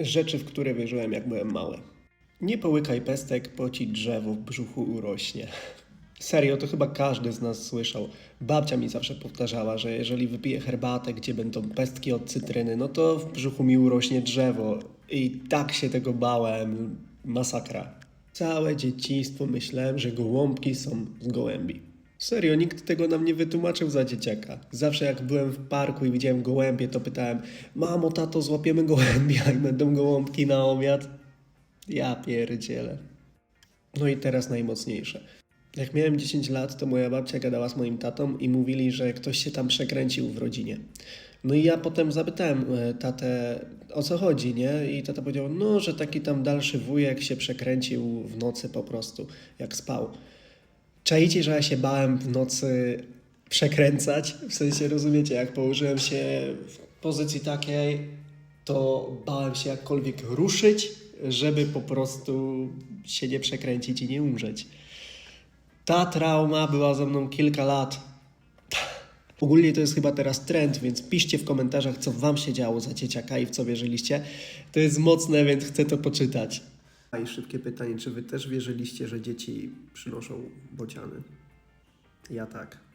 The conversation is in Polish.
Rzeczy, w które wierzyłem, jak byłem mały. Nie połykaj pestek, po ci drzewo w brzuchu urośnie. Serio, to chyba każdy z nas słyszał. Babcia mi zawsze powtarzała, że jeżeli wypiję herbatę, gdzie będą pestki od cytryny, no to w brzuchu mi urośnie drzewo. I tak się tego bałem. Masakra. Całe dzieciństwo myślałem, że gołąbki są z gołębi. Serio, nikt tego nam nie wytłumaczył za dzieciaka. Zawsze jak byłem w parku i widziałem gołębie, to pytałem: Mamo, tato, złapiemy gołębia i będą gołąbki na obiad. Ja pierdzielę. No i teraz najmocniejsze. Jak miałem 10 lat, to moja babcia gadała z moim tatą i mówili, że ktoś się tam przekręcił w rodzinie. No i ja potem zapytałem e, tatę, o co chodzi, nie? I tata powiedział, no, że taki tam dalszy wujek się przekręcił w nocy po prostu, jak spał. Czajcie, że ja się bałem w nocy przekręcać? W sensie, rozumiecie, jak położyłem się w pozycji takiej, to bałem się jakkolwiek ruszyć, żeby po prostu się nie przekręcić i nie umrzeć. Ta trauma była ze mną kilka lat. Ogólnie to jest chyba teraz trend, więc piszcie w komentarzach, co wam się działo za dzieciaka i w co wierzyliście. To jest mocne, więc chcę to poczytać. I szybkie pytanie, czy wy też wierzyliście, że dzieci przynoszą bociany? Ja tak.